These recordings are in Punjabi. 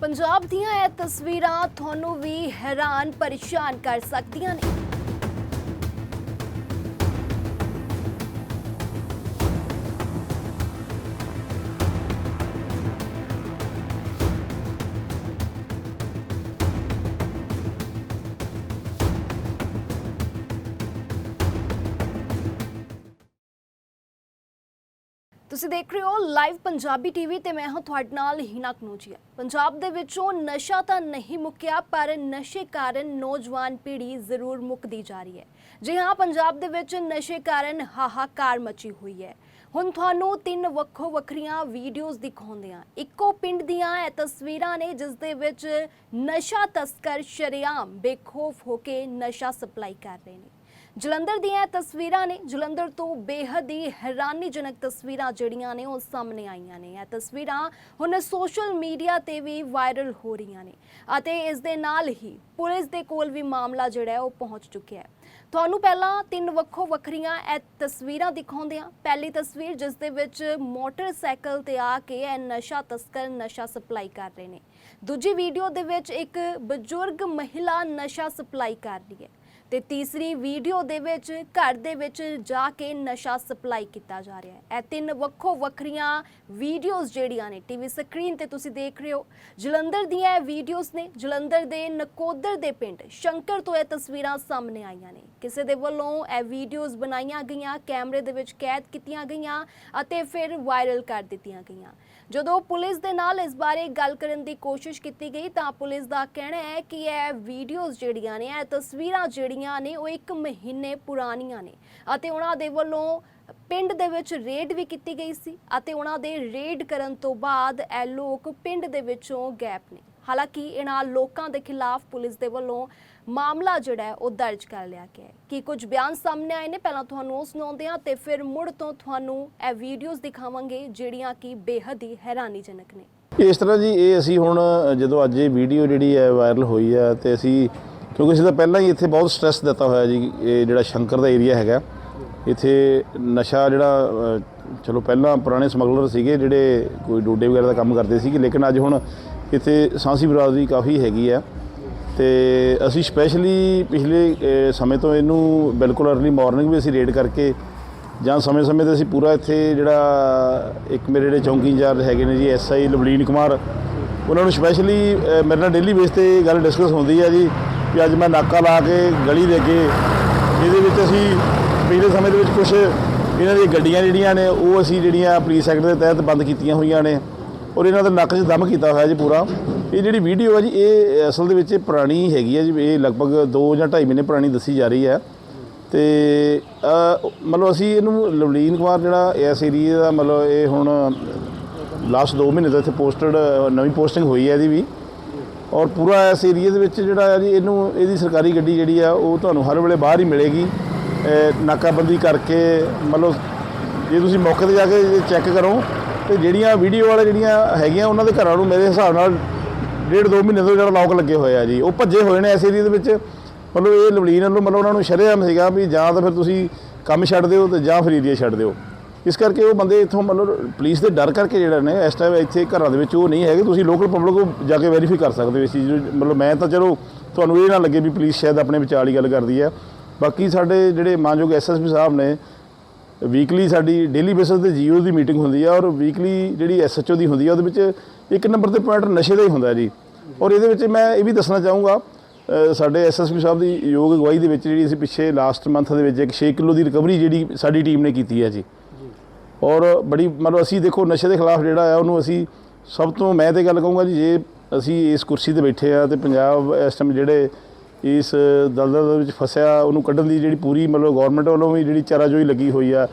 ਪੰਜਾਬ ਦੀਆਂ ਇਹ ਤਸਵੀਰਾਂ ਤੁਹਾਨੂੰ ਵੀ ਹੈਰਾਨ ਪਰੇਸ਼ਾਨ ਕਰ ਸਕਦੀਆਂ ਨੇ। ਤੁਸੀਂ ਦੇਖ ਰਹੇ ਹੋ ਲਾਈਵ ਪੰਜਾਬੀ ਟੀਵੀ ਤੇ ਮੈਂ ਹਾਂ ਤੁਹਾਡੇ ਨਾਲ ਹੀਨਾ ਕਨੂਜੀਆ ਪੰਜਾਬ ਦੇ ਵਿੱਚੋਂ ਨਸ਼ਾ ਤਾਂ ਨਹੀਂ ਮੁੱਕਿਆ, ਪਰ ਨਸ਼ੇ ਕਾਰਨ ਨੌਜਵਾਨ ਪੀੜ੍ਹੀ ਜ਼ਰੂਰ ਮੁੱਕਦੀ ਜਾ ਰਹੀ ਹੈ। ਜੀ ਹਾਂ, ਪੰਜਾਬ ਦੇ ਵਿੱਚ ਨਸ਼ੇ ਕਾਰਨ ਹਾਹਾਕਾਰ ਮਚੀ ਹੋਈ ਹੈ। ਹੁਣ ਤੁਹਾਨੂੰ ਤਿੰਨ ਵੱਖੋ ਵੱਖਰੀਆਂ ਵੀਡੀਓਜ਼ ਦਿਖਾਉਂਦੇ ਹਾਂ। ਇੱਕੋ ਪਿੰਡ ਦੀਆਂ ਇਹ ਤਸਵੀਰਾਂ ਨੇ ਜਿਸ ਦੇ ਵਿੱਚ ਨਸ਼ਾ ਤਸਕਰ ਸ਼ਰੇਆਮ ਬੇਖੌਫ ਹੋ ਕੇ ਨਸ਼ਾ ਸਪਲਾਈ ਕਰ ਰਹੇ ਨੇ। ਜਲੰਧਰ ਦੀਆਂ ਇਹ ਤਸਵੀਰਾਂ ਨੇ, ਜਲੰਧਰ ਤੋਂ ਬੇਹੱਦ ਹੀ ਹੈਰਾਨੀਜਨਕ ਤਸਵੀਰਾਂ ਜਿਹੜੀਆਂ ਨੇ, ਉਹ ਸਾਹਮਣੇ ਆਈਆਂ ਨੇ। ਇਹ ਤਸਵੀਰਾਂ ਹੁਣ ਸੋਸ਼ਲ ਮੀਡੀਆ ਤੇ ਵੀ ਵਾਇਰਲ ਹੋ ਰਹੀਆਂ ਨੇ ਅਤੇ ਇਸ ਦੇ ਨਾਲ ਹੀ ਪੁਲਿਸ ਦੇ ਕੋਲ ਵੀ ਮਾਮਲਾ ਜਿਹੜਾ ਉਹ ਪਹੁੰਚ ਚੁੱਕਿਆ ਹੈ। ਤੁਹਾਨੂੰ ਪਹਿਲਾਂ ਤਿੰਨ ਵੱਖੋ ਵੱਖਰੀਆਂ ਇਹ ਤਸਵੀਰਾਂ ਦਿਖਾਉਂਦੇ ਹਾਂ। ਪਹਿਲੀ ਤਸਵੀਰ ਜਿਸ ਦੇ ਵਿੱਚ ਮੋਟਰਸਾਈਕਲ ਤੇ ਆ ਕੇ ਇਹ ਨਸ਼ਾ ਤਸਕਰ, ਨਸ਼ਾ ਸਪਲਾਈ ਕਰ ਰਹੇ ਨੇ। ਦੂਜੀ ਵੀਡੀਓ ਦੇ ਵਿੱਚ ਇੱਕ ਬਜ਼ੁਰਗ ਮਹਿਲਾ ਨਸ਼ਾ ਸਪਲਾਈ ਕਰ ਰਹੀ ਹੈ। ਤੇ ਤੀਸਰੀ ਵੀਡੀਓ ਦੇ ਵਿੱਚ, ਘਰ ਦੇ ਵਿੱਚ ਜਾ ਕੇ ਨਸ਼ਾ ਸਪਲਾਈ ਕੀਤਾ ਜਾ ਰਿਹਾ ਹੈ। ਇਹ ਤਿੰਨ ਵੱਖੋ ਵੱਖਰੀਆਂ ਵੀਡੀਓਜ਼ ਜਿਹੜੀਆਂ ਨੇ ਟੀਵੀ ਸਕਰੀਨ ਤੇ ਤੁਸੀਂ ਦੇਖ ਰਹੇ ਹੋ। ਜਲੰਧਰ ਦੀਆਂ ਇਹ ਵੀਡੀਓਜ਼ ਨੇ, ਜਲੰਧਰ ਦੇ ਨਕੋਦਰ ਦੇ ਪਿੰਡ ਸ਼ੰਕਰ ਤੋਂ ਇਹ ਤਸਵੀਰਾਂ ਸਾਹਮਣੇ ਆਈਆਂ ਨੇ। ਕਿਸੇ ਦੇ ਵੱਲੋਂ ਇਹ ਵੀਡੀਓਜ਼ ਬਣਾਈਆਂ ਗਈਆਂ, ਕੈਮਰੇ ਦੇ ਵਿੱਚ ਕੈਦ ਕੀਤੀਆਂ ਗਈਆਂ ਅਤੇ ਫਿਰ ਵਾਇਰਲ ਕਰ ਦਿੱਤੀਆਂ ਗਈਆਂ। ਜਦੋਂ ਪੁਲਿਸ ਦੇ ਨਾਲ ਇਸ ਬਾਰੇ ਗੱਲ ਕਰਨ ਦੀ ਕੋਸ਼ਿਸ਼ ਕੀਤੀ ਗਈ ਤਾਂ ਪੁਲਿਸ ਦਾ ਕਹਿਣਾ ਹੈ ਕਿ ਇਹ ਵੀਡੀਓਜ਼ ਜਿਹੜੀਆਂ ਨੇ, ਇਹ ਤਸਵੀਰਾਂ ਜਿਹੜੀਆਂ ਨੇ, ਉਹ ਇੱਕ ਮਹੀਨੇ ਪੁਰਾਣੀਆਂ ਨੇ ਅਤੇ ਉਹਨਾਂ ਦੇ ਵੱਲੋਂ ਪਿੰਡ ਦੇ ਵਿੱਚ ਰੇਡ ਵੀ ਕੀਤੀ ਗਈ ਸੀ ਅਤੇ ਉਹਨਾਂ ਦੇ ਰੇਡ ਕਰਨ ਤੋਂ ਬਾਅਦ ਇਹ ਲੋਕ ਪਿੰਡ ਦੇ ਵਿੱਚੋਂ ਗੈਪ ਨੇ। ਹਾਲਾਂਕਿ ਇਹਨਾਂ ਲੋਕਾਂ ਦੇ ਖਿਲਾਫ ਪੁਲਿਸ ਦੇ ਵੱਲੋਂ ਮਾਮਲਾ ਜਿਹੜਾ ਉਹ ਦਰਜ ਕਰ ਲਿਆ ਗਿਆ ਹੈ। ਕਿ ਕੁਝ ਬਿਆਨ ਸਾਹਮਣੇ ਆਏ ਨੇ? ਪਹਿਲਾਂ ਤੁਹਾਨੂੰ ਉਹ ਸੁਣਾਉਂਦੇ ਹਾਂ ਤੇ ਫਿਰ ਮੁੜ ਤੋਂ ਤੁਹਾਨੂੰ ਇਹ ਵੀਡੀਓਜ਼ ਦਿਖਾਵਾਂਗੇ ਜਿਹੜੀਆਂ ਕਿ ਬੇਹੱਦ ਹੀ ਹੈਰਾਨੀਜਨਕ ਨੇ। ਇਸ ਤਰ੍ਹਾਂ ਜੀ, ਇਹ ਅਸੀਂ ਹੁਣ ਜਦੋਂ ਅੱਜ ਇਹ ਵੀਡੀਓ ਜਿਹੜੀ ਹੈ ਵਾਇਰਲ ਹੋਈ ਹੈ ਤੇ ਅਸੀਂ ਕਿਉਂਕਿ ਅਸੀਂ ਤਾਂ ਪਹਿਲਾਂ ਹੀ ਇੱਥੇ ਬਹੁਤ ਸਟ੍ਰੈਸ ਦਿੱਤਾ ਹੋਇਆ ਜੀ, ਇਹ ਜਿਹੜਾ ਸ਼ੰਕਰ ਦਾ ਏਰੀਆ ਹੈਗਾ। ਇੱਥੇ ਨਸ਼ਾ ਜਿਹੜਾ ਚਲੋ ਪਹਿਲਾਂ ਪੁਰਾਣੇ ਸਮਗਲਰ ਸੀਗੇ ਜਿਹੜੇ ਕੋਈ ਡੋਡੇ ਵਗੈਰਾ ਦਾ ਕੰਮ ਕਰਦੇ ਸੀਗੇ, ਲੇਕਿਨ ਅੱਜ ਹੁਣ ਇੱਥੇ ਸਾਂਸੀ ਬਰਾਦਰੀ ਕਾਫੀ ਹੈਗੀ ਆ ਤੇ ਅਸੀਂ ਸਪੈਸ਼ਲੀ ਪਿਛਲੇ ਸਮੇਂ ਤੋਂ ਇਹਨੂੰ ਬਿਲਕੁਲ ਅਰਲੀ ਮਾਰਨਿੰਗ ਵੀ ਅਸੀਂ ਰੇਡ ਕਰਕੇ ਜਾਂ ਸਮੇਂ-ਸਮੇਂ ਤੇ ਅਸੀਂ ਪੂਰਾ ਇੱਥੇ ਜਿਹੜਾ ਇੱਕ ਮੇਰੇ ਜਿਹੜੇ ਚੌਂਕੀ ਇੰਚਾਰਜ ਹੈਗੇ ਨੇ ਜੀ ਐਸਆਈ ਲਵਲੀਨ ਕੁਮਾਰ, ਉਹਨਾਂ ਨੂੰ ਸਪੈਸ਼ਲੀ ਮੇਰੇ ਨਾਲ ਡੇਲੀ ਬੇਸ ਤੇ ਗੱਲ ਡਿਸਕਸ ਹੁੰਦੀ ਹੈ ਜੀ ਵੀ ਅੱਜ ਮੈਂ ਨਾਕਾ ਲਾ ਕੇ ਗਲੀ ਦੇ ਅੱਗੇ ਇਹਦੇ ਵਿੱਚ ਅਸੀਂ ਪਿਛਲੇ ਸਮੇਂ ਦੇ ਵਿੱਚ ਕੁਝ ਇਹਨਾਂ ਦੀਆਂ ਗੱਡੀਆਂ ਜਿਹੜੀਆਂ ਨੇ, ਉਹ ਅਸੀਂ ਜਿਹੜੀਆਂ ਪੁਲਿਸ ਐਕਟ ਦੇ ਤਹਿਤ ਬੰਦ ਕੀਤੀਆਂ ਹੋਈਆਂ ਨੇ। ਔਰ ਇਹਨਾਂ ਦਾ ਨੱਕ 'ਚ ਦਮ ਕੀਤਾ ਹੋਇਆ ਜੀ ਪੂਰਾ। ਇਹ ਜਿਹੜੀ ਵੀਡੀਓ ਹੈ ਜੀ, ਇਹ ਅਸਲ ਦੇ ਵਿੱਚ ਇਹ ਪੁਰਾਣੀ ਹੈਗੀ ਹੈ ਜੀ। ਇਹ ਲਗਭਗ 2 ਜਾਂ 2.5 ਮਹੀਨੇ ਪੁਰਾਣੀ ਦੱਸੀ ਜਾ ਰਹੀ ਹੈ ਤੇ ਮਤਲਬ ਅਸੀਂ ਇਹਨੂੰ ਲਵਲੀਨ ਕੁਮਾਰ ਜਿਹੜਾ ਇਸ ਏਰੀਏ ਦਾ ਮਤਲਬ ਇਹ ਹੁਣ ਲਾਸਟ 2 ਮਹੀਨੇ ਤੋਂ ਇੱਥੇ ਪੋਸਟਡ ਨਵੀਂ ਪੋਸਟਿੰਗ ਹੋਈ ਹੈ ਇਹਦੀ ਵੀ। ਔਰ ਪੂਰਾ ਇਸ ਏਰੀਏ ਦੇ ਵਿੱਚ ਜਿਹੜਾ ਹੈ ਜੀ, ਇਹਨੂੰ, ਇਹਦੀ ਸਰਕਾਰੀ ਗੱਡੀ ਜਿਹੜੀ ਆ, ਉਹ ਤੁਹਾਨੂੰ ਹਰ ਵੇਲੇ ਬਾਹਰ ਹੀ ਮਿਲੇਗੀ। ਨਾਕਾਬੰਦੀ ਕਰਕੇ, ਮਤਲਬ ਜੇ ਤੁਸੀਂ ਮੌਕੇ ਤੇ ਜਾ ਕੇ ਚੈੱਕ ਕਰੋ ਤੇ ਜਿਹੜੀਆਂ ਵੀਡੀਓ ਵਾਲੇ ਜਿਹੜੀਆਂ ਹੈਗੀਆਂ, ਉਹਨਾਂ ਦੇ ਘਰਾਂ ਨੂੰ ਮੇਰੇ ਹਿਸਾਬ ਨਾਲ ਡੇਢ ਦੋ ਮਹੀਨੇ ਤੋਂ ਜਿਹੜਾ ਲੋਕ ਲੱਗੇ ਹੋਏ ਆ ਜੀ। ਉਹ ਭੱਜੇ ਹੋਏ ਨੇ ਇਸ ਏਰੀਏ ਦੇ ਵਿੱਚ। ਮਤਲਬ ਇਹ ਲਵਲੀਨ ਵੱਲੋਂ ਮਤਲਬ ਉਹਨਾਂ ਨੂੰ ਸ਼ਰੇਆਮ ਸੀਗਾ ਵੀ ਜਾਂ ਤਾਂ ਫਿਰ ਤੁਸੀਂ ਕੰਮ ਛੱਡ ਦਿਓ ਤੇ ਜਾਂ ਫਿਰ ਏਰੀਆ ਛੱਡ ਦਿਓ। ਇਸ ਕਰਕੇ ਉਹ ਬੰਦੇ ਇੱਥੋਂ ਮਤਲਬ ਪੁਲਿਸ ਦੇ ਡਰ ਕਰਕੇ ਜਿਹੜਾ ਨੇ, ਇਸ ਟਾਈਮ ਇੱਥੇ ਘਰਾਂ ਦੇ ਵਿੱਚ ਉਹ ਨਹੀਂ ਹੈਗੇ। ਤੁਸੀਂ ਲੋਕਲ ਪਬਲਿਕ ਨੂੰ ਜਾ ਕੇ ਵੈਰੀਫਾਈ ਕਰ ਸਕਦੇ ਹੋ ਇਸ ਚੀਜ਼ ਨੂੰ। ਮਤਲਬ ਮੈਂ ਤਾਂ ਚਲੋ ਤੁਹਾਨੂੰ ਇਹ ਨਾ ਲੱਗੇ ਵੀ ਪੁਲਿਸ ਸ਼ਾਇਦ ਆਪਣੇ ਵਿਚਾਰ ਹੀ ਗੱਲ ਕਰਦੀ ਹੈ। ਬਾਕੀ ਸਾਡੇ ਜਿਹੜੇ ਮਾਨਯੋਗ ਐਸਐਸਪੀ ਸਾਹਿਬ ਨੇ ਵੀਕਲੀ ਸਾਡੀ ਡੇਲੀ ਬੇਸਿਸ ਤੇ ਜੀਓ ਦੀ ਮੀਟਿੰਗ ਹੁੰਦੀ ਹੈ ਔਰ ਵੀਕਲੀ ਜਿਹੜੀ ਐਸਐਚਓ ਦੀ ਹੁੰਦੀ ਹੈ ਉਹਦੇ ਵਿੱਚ ਇੱਕ ਨੰਬਰ ਤੇ ਪੁਆਇੰਟ ਨਸ਼ੇ ਦਾ ਹੀ ਹੁੰਦਾ ਜੀ। ਔਰ ਇਹਦੇ ਵਿੱਚ ਮੈਂ ਇਹ ਵੀ ਦੱਸਣਾ ਚਾਹੂੰਗਾ ਸਾਡੇ ਐਸਐਸਪੀ ਸਾਹਿਬ ਦੀ ਯੋਗ ਅਗਵਾਈ ਦੇ ਵਿੱਚ ਜਿਹੜੀ ਅਸੀਂ ਪਿੱਛੇ ਲਾਸਟ ਮੰਥ ਦੇ ਵਿੱਚ ਇੱਕ 6 ਕਿਲੋ ਦੀ ਰਿਕਵਰੀ ਜਿਹੜੀ ਸਾਡੀ ਟੀਮ ਨੇ ਕੀਤੀ ਹੈ ਜੀ। ਔਰ ਬੜੀ ਮਤਲਬ ਅਸੀਂ ਦੇਖੋ ਨਸ਼ੇ ਦੇ ਖਿਲਾਫ ਜਿਹੜਾ ਆ ਉਹਨੂੰ ਅਸੀਂ ਸਭ ਤੋਂ ਮੈਂ ਤੇ ਗੱਲ ਕਹੂੰਗਾ ਜੀ ਜੇ ਅਸੀਂ ਇਸ ਕੁਰਸੀ ਤੇ ਬੈਠੇ ਆ ਤੇ ਪੰਜਾਬ ਇਸ ਟਾਈਮ ਜਿਹੜੇ ਇਸ ਦਲਦਲ ਦੇ ਵਿੱਚ ਫਸਿਆ, ਉਹਨੂੰ ਕੱਢਣ ਦੀ ਜਿਹੜੀ ਪੂਰੀ ਮਤਲਬ ਗਵਰਨਮੈਂਟ ਵੱਲੋਂ ਵੀ ਜਿਹੜੀ ਚਾਰਾਜੋਈ ਲੱਗੀ ਹੋਈ ਆ,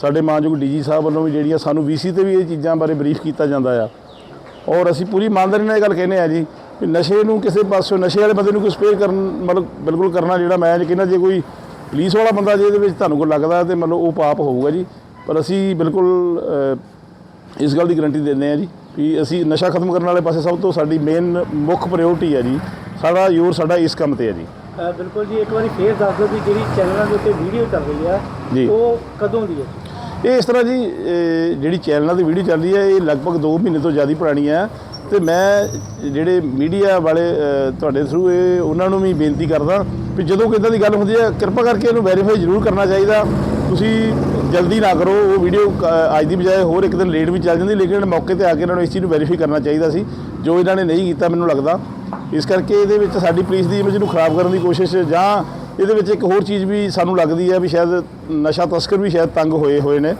ਸਾਡੇ ਮਾਨਯੋਗ ਡੀਜੀ ਸਾਹਿਬ ਵੱਲੋਂ ਵੀ ਜਿਹੜੀਆਂ ਸਾਨੂੰ ਵੀਸੀ ਤੇ ਵੀ ਇਹ ਚੀਜ਼ਾਂ ਬਾਰੇ ਬਰੀਫ ਕੀਤਾ ਜਾਂਦਾ ਆ। ਔਰ ਅਸੀਂ ਪੂਰੀ ਇਮਾਨਦਾਰੀ ਨਾਲ ਇਹ ਗੱਲ ਕਹਿੰਦੇ ਆ ਜੀ ਵੀ ਨਸ਼ੇ ਨੂੰ ਕਿਸੇ ਪਾਸੋਂ ਨਸ਼ੇ ਵਾਲੇ ਬੰਦੇ ਨੂੰ ਕੋਈ ਸਪੇਅਰ ਕਰਨ, ਮਤਲਬ ਬਿਲਕੁਲ ਕਰਨਾ ਜਿਹੜਾ ਮੈਂ ਕਹਿੰਦਾ ਜੇ ਕੋਈ ਪੁਲਿਸ ਵਾਲਾ ਬੰਦਾ ਜੇ ਇਹਦੇ ਵਿੱਚ ਤੁਹਾਨੂੰ ਕੋਈ ਲੱਗਦਾ ਤੇ ਮਤਲਬ ਉਹ ਪਾਪ ਹੋਊਗਾ ਜੀ। ਪਰ ਅਸੀਂ ਬਿਲਕੁਲ ਇਸ ਗੱਲ ਦੀ ਗਰੰਟੀ ਦਿੰਦੇ ਆ ਜੀ ਵੀ ਅਸੀਂ ਨਸ਼ਾ ਖਤਮ ਕਰਨ ਵਾਲੇ ਪਾਸੇ ਸਭ ਤੋਂ ਸਾਡੀ ਮੇਨ ਮੁੱਖ ਪ੍ਰਾਇੋਰਟੀ ਹੈ ਜੀ। ਸਾਡਾ ਜ਼ੋਰ ਸਾਡਾ ਇਸ ਕੰਮ ਤੇ ਹੈ ਜੀ। ਬਿਲਕੁਲ ਜੀ ਇੱਕ ਵਾਰੀ ਫੇਰ ਦੱਸ ਦਿਓ ਵੀ ਜਿਹੜੀ ਚੈਨਲਾਂ ਦੇ ਉੱਤੇ ਵੀਡੀਓ ਚੱਲ ਰਹੀ ਆ ਜੀ। ਉਹ ਕਦੋਂ ਦੀ ਹੈ? ਇਹ ਇਸ ਤਰ੍ਹਾਂ ਜੀ ਜਿਹੜੀ ਚੈਨਲਾਂ ਦੀ ਵੀਡੀਓ ਚੱਲ ਰਹੀ ਹੈ ਇਹ ਲਗਭਗ 2 ਮਹੀਨੇ ਤੋਂ ਜ਼ਿਆਦਾ ਪੁਰਾਣੀ ਹੈ ਤੇ ਮੈਂ ਜਿਹੜੇ ਮੀਡੀਆ ਵਾਲੇ ਤੁਹਾਡੇ ਥਰੂ ਇਹ ਉਹਨਾਂ ਨੂੰ ਵੀ ਬੇਨਤੀ ਕਰਦਾ ਵੀ ਜਦੋਂ ਕੋਈ ਇੱਦਾਂ ਦੀ ਗੱਲ ਹੁੰਦੀ ਹੈ ਕਿਰਪਾ ਕਰਕੇ ਇਹਨੂੰ ਵੈਰੀਫਾਈ ਜ਼ਰੂਰ ਕਰਨਾ ਚਾਹੀਦਾ। ਤੁਸੀਂ ਜਲਦੀ ਨਾ ਕਰੋ ਉਹ ਵੀਡੀਓ ਅੱਜ ਦੀ ਬਜਾਏ ਹੋਰ ਇੱਕ ਦਿਨ ਲੇਟ ਵੀ ਚੱਲ ਜਾਂਦੀ ਲੇਕਿਨ ਮੌਕੇ ਤੇ ਆ ਕੇ ਇਹਨਾਂ ਨੂੰ ਇਸ ਚੀਜ਼ ਨੂੰ ਵੈਰੀਫਾਈ ਕਰਨਾ ਚਾਹੀਦਾ ਸੀ। ਜੋ ਇਹਨਾਂ ਨੇ ਨਹੀਂ ਕੀਤਾ ਮੈਨੂੰ ਲੱਗਦਾ। ਇਸ ਕਰਕੇ ਇਹਦੇ ਵਿੱਚ ਸਾਡੀ ਪੁਲਿਸ ਦੀ ਇਮੇਜ ਨੂੰ ਖਰਾਬ ਕਰਨ ਦੀ ਕੋਸ਼ਿਸ਼ ਜਾਂ ਇਹਦੇ ਵਿੱਚ ਇੱਕ ਹੋਰ ਚੀਜ਼ ਵੀ ਸਾਨੂੰ ਲੱਗਦੀ ਹੈ ਵੀ ਸ਼ਾਇਦ ਨਸ਼ਾ ਤਸਕਰ ਵੀ ਸ਼ਾਇਦ ਤੰਗ ਹੋਏ ਹੋਏ ਨੇ।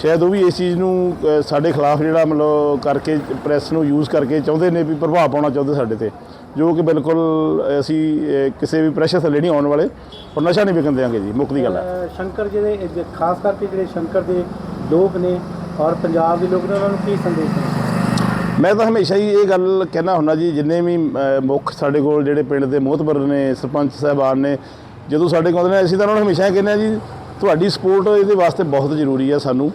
ਸ਼ਾਇਦ ਉਹ ਵੀ ਇਸ ਚੀਜ਼ ਨੂੰ ਸਾਡੇ ਖਿਲਾਫ ਜਿਹੜਾ ਮਤਲਬ ਕਰਕੇ ਪ੍ਰੈਸ ਨੂੰ ਯੂਜ਼ ਕਰਕੇ ਚਾਹੁੰਦੇ ਨੇ ਵੀ ਪ੍ਰਭਾਵ ਪਾਉਣਾ ਚਾਹੁੰਦੇ ਸਾਡੇ ਤੇ, ਜੋ ਕਿ ਬਿਲਕੁਲ ਅਸੀਂ ਕਿਸੇ ਵੀ ਪ੍ਰੈਸ਼ਰ ਥੱਲੇ ਨਹੀਂ ਆਉਣ ਵਾਲੇ ਔਰ ਨਸ਼ਾ ਨਹੀਂ ਵਿਕਣ ਦਿਆਂਗੇ ਜੀ ਮੁੱਕ ਦੀ ਗੱਲ ਹੈ। ਸ਼ੰਕਰ ਜਿਹੜੇ, ਇਹ ਖਾਸ ਕਰਕੇ ਜਿਹੜੇ ਸ਼ੰਕਰ ਦੇ ਲੋਕ ਨੇ ਔਰ ਪੰਜਾਬ ਦੇ ਲੋਕ ਨੇ, ਉਹਨਾਂ ਨੂੰ ਕੀ ਸੰਦੇਸ਼ ਮੈਂ ਤਾਂ ਹਮੇਸ਼ਾ ਹੀ ਇਹ ਗੱਲ ਕਹਿਣਾ ਹੁੰਦਾ ਜੀ, ਜਿੰਨੇ ਵੀ ਮੁੱਖ ਸਾਡੇ ਕੋਲ ਜਿਹੜੇ ਪਿੰਡ ਦੇ ਮੋਹਤਬਰ ਨੇ, ਸਰਪੰਚ ਸਾਹਿਬਾਨ ਨੇ, ਜਦੋਂ ਸਾਡੇ ਕੋਲ ਨੇ, ਅਸੀਂ ਤਾਂ ਉਹਨਾਂ ਨੂੰ ਹਮੇਸ਼ਾ ਇਹ ਕਹਿੰਦੇ ਆ ਜੀ, ਤੁਹਾਡੀ ਸਪੋਰਟ ਇਹਦੇ ਵਾਸਤੇ ਬਹੁਤ ਜ਼ਰੂਰੀ ਆ ਸਾਨੂੰ।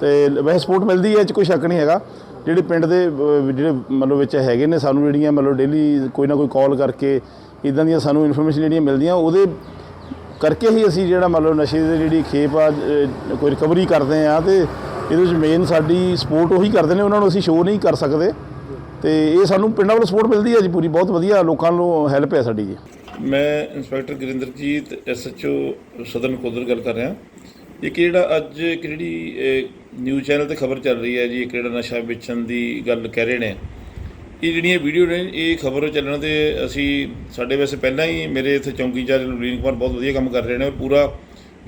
ਤੇ ਵੈਸੇ ਸਪੋਰਟ ਮਿਲਦੀ ਹੈ, ਇਹ 'ਚ ਕੋਈ ਸ਼ੱਕ ਨਹੀਂ ਹੈਗਾ। ਜਿਹੜੇ ਪਿੰਡ ਦੇ ਜਿਹੜੇ ਮਤਲਬ ਵਿੱਚ ਹੈਗੇ ਨੇ ਸਾਨੂੰ ਜਿਹੜੀਆਂ ਮਤਲਬ ਡੇਲੀ ਕੋਈ ਨਾ ਕੋਈ ਕਾਲ ਕਰਕੇ ਇਦਾਂ ਦੀਆਂ ਸਾਨੂੰ ਇਨਫੋਰਮੇਸ਼ਨ ਜਿਹੜੀਆਂ ਮਿਲਦੀਆਂ, ਉਹਦੇ ਕਰਕੇ ਹੀ ਅਸੀਂ ਜਿਹੜਾ ਮਤਲਬ ਨਸ਼ੇ ਦੀ ਜਿਹੜੀ ਖੇਪ ਆ ਕੋਈ ਰਿਕਵਰੀ ਕਰਦੇ ਆ ਤੇ ਇਹਦੇ ਵਿੱਚ ਮੇਨ ਸਾਡੀ ਸਪੋਰਟ ਉਹੀ ਕਰਦੇ ਨੇ, ਉਹਨਾਂ ਨੂੰ ਅਸੀਂ ਸ਼ੋਅ ਨਹੀਂ ਕਰ ਸਕਦੇ। ਤੇ ਇਹ ਸਾਨੂੰ ਪਿੰਡਾਂ ਵੱਲੋਂ ਸਪੋਰਟ ਮਿਲਦੀ ਹੈ ਜੀ ਪੂਰੀ, ਬਹੁਤ ਵਧੀਆ ਲੋਕਾਂ ਨੂੰ ਹੈਲਪ ਹੈ ਸਾਡੀ ਜੀ। ਮੈਂ ਇੰਸਪੈਕਟਰ ਗੁਰਿੰਦਰਜੀਤ ਐਸਐਚਓ ਸਦਨ ਕੋਦਰ ਗੱਲ ਕਰ ਰਿਹਾ। ਇੱਕ ਜਿਹੜਾ ਅੱਜ ਇੱਕ ਜਿਹੜੀ ਨਿਊਜ਼ ਚੈਨਲ ਤੇ ਖਬਰ ਚੱਲ ਰਹੀ ਹੈ ਜੀ, ਇੱਕ ਜਿਹੜਾ ਨਸ਼ਾ ਵੇਚਣ ਦੀ ਗੱਲ ਕਹਿ ਰਹੇ ਨੇ, ਇਹ ਜਿਹੜੀਆਂ ਵੀਡੀਓ ਨੇ, ਇਹ ਖਬਰ ਚੱਲਣ ਤੇ ਅਸੀਂ ਸਾਡੇ ਵੈਸੇ ਪਹਿਲਾਂ ਹੀ ਮੇਰੇ ਇੱਥੇ ਚੌਂਕੀ ਨਵੀਨ ਕੁਮਾਰ ਬਹੁਤ ਵਧੀਆ ਕੰਮ ਕਰ ਰਹੇ ਨੇ, ਔਰ ਪੂਰਾ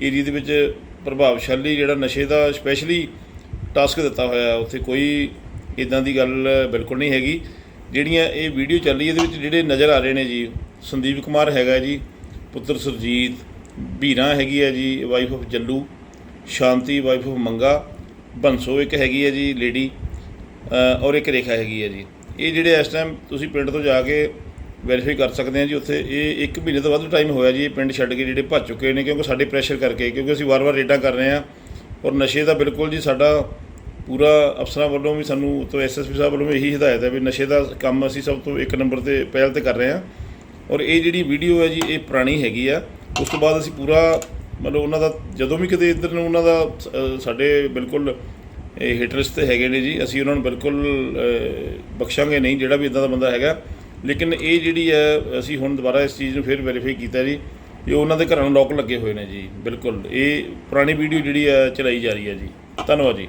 ਏਰੀਆ ਦੇ ਵਿੱਚ ਪ੍ਰਭਾਵਸ਼ਾਲੀ ਜਿਹੜਾ ਨਸ਼ੇ ਦਾ ਸਪੈਸ਼ਲੀ ਟਾਸਕ ਦਿੱਤਾ ਹੋਇਆ ਉੱਥੇ ਕੋਈ ਇਦਾਂ ਦੀ ਗੱਲ ਬਿਲਕੁਲ ਨਹੀਂ ਹੈਗੀ। ਜਿਹੜੀਆਂ ਇਹ ਵੀਡੀਓ ਚੱਲ ਰਹੀ ਹੈ, ਇਹਦੇ ਵਿੱਚ ਜਿਹੜੇ ਨਜ਼ਰ ਆ ਰਹੇ ਨੇ ਜੀ, ਸੰਦੀਪ ਕੁਮਾਰ ਹੈਗਾ ਜੀ, ਪੁੱਤਰ ਸੁਰਜੀਤ, ਵੀਰਾ ਹੈਗੀ ਹੈ ਜੀ wife of Jallu, Shanti wife of Manga, Banso ਇੱਕ ਹੈਗੀ ਹੈ ਜੀ ਲੇਡੀ ਔਰ ਇੱਕ ਰੇਖਾ ਹੈਗੀ ਹੈ ਜੀ। ਇਹ ਜਿਹੜੇ ਇਸ ਟਾਈਮ ਤੁਸੀਂ ਪਿੰਡ ਤੋਂ ਜਾ ਕੇ ਵੈਰੀਫਾਈ ਕਰ ਸਕਦੇ ਆ ਜੀ, ਉੱਥੇ ਇਹ ਇੱਕ ਮਹੀਨੇ ਤੋਂ ਵੱਧ ਟਾਈਮ ਹੋਇਆ ਜੀ, ਇਹ ਪਿੰਡ ਛੱਡ ਕੇ ਜਿਹੜੇ ਭੱਜ ਚੁੱਕੇ ਨੇ, ਕਿਉਂਕਿ ਸਾਡੇ ਪ੍ਰੈਸ਼ਰ ਕਰਕੇ, ਕਿਉਂਕਿ ਅਸੀਂ ਵਾਰ-ਵਾਰ ਰੇਡਾਂ ਕਰ ਰਹੇ ਹਾਂ, ਔਰ ਨਸ਼ੇ ਦਾ ਬਿਲਕੁਲ ਜੀ ਸਾਡਾ ਪੂਰਾ ਅਫਸਰਾਂ ਵੱਲੋਂ ਵੀ ਸਾਨੂੰ ਤੋਂ ਐਸਐਸਪੀ ਸਾਹਿਬ ਵੱਲੋਂ ਵੀ ਇਹੀ ਹਦਾਇਤ ਹੈ ਵੀ ਨਸ਼ੇ ਦਾ ਕੰਮ ਅਸੀਂ ਸਭ ਤੋਂ ਇੱਕ ਨੰਬਰ ਤੇ ਪਹਿਲ ਤੇ ਕਰ ਰਹੇ ਹਾਂ। ਔਰ ਇਹ ਜਿਹੜੀ ਵੀਡੀਓ ਹੈ ਜੀ, ਇਹ ਪੁਰਾਣੀ ਹੈਗੀ ਆ। ਉਸ ਤੋਂ ਬਾਅਦ ਅਸੀਂ ਪੂਰਾ, ਮਤਲਬ ਉਹਨਾਂ ਦਾ, ਜਦੋਂ ਵੀ ਕਿਤੇ ਇੱਧਰ ਨੂੰ ਉਹਨਾਂ ਦਾ ਸਾਡੇ ਬਿਲਕੁਲ ਇਹ ਹਿਟਰਸ ਤੇ ਹੈਗੇ ਨੇ ਜੀ, ਅਸੀਂ ਉਹਨਾਂ ਨੂੰ ਬਿਲਕੁਲ ਬਖਸ਼ਾਂਗੇ ਨਹੀਂ, ਜਿਹੜਾ ਵੀ ਇਦਾਂ ਦਾ ਬੰਦਾ ਹੈਗਾ। ਲੇਕਿਨ ਇਹ ਜਿਹੜੀ ਹੈ, ਅਸੀਂ ਹੁਣ ਦੁਬਾਰਾ ਇਸ ਚੀਜ਼ ਨੂੰ ਫਿਰ ਵੈਰੀਫਾਈ ਕੀਤਾ ਜੀ ਇਹ ਉਹਨਾਂ ਦੇ ਘਰਾਂ ਨੂੰ ਲੋਕ ਲੱਗੇ ਹੋਏ ਨੇ ਜੀ, ਬਿਲਕੁਲ। ਇਹ ਪੁਰਾਣੀ ਵੀਡੀਓ ਜਿਹੜੀ ਹੈ, ਚਲਾਈ ਜਾ ਰਹੀ ਹੈ ਜੀ। ਧੰਨਵਾਦ ਜੀ।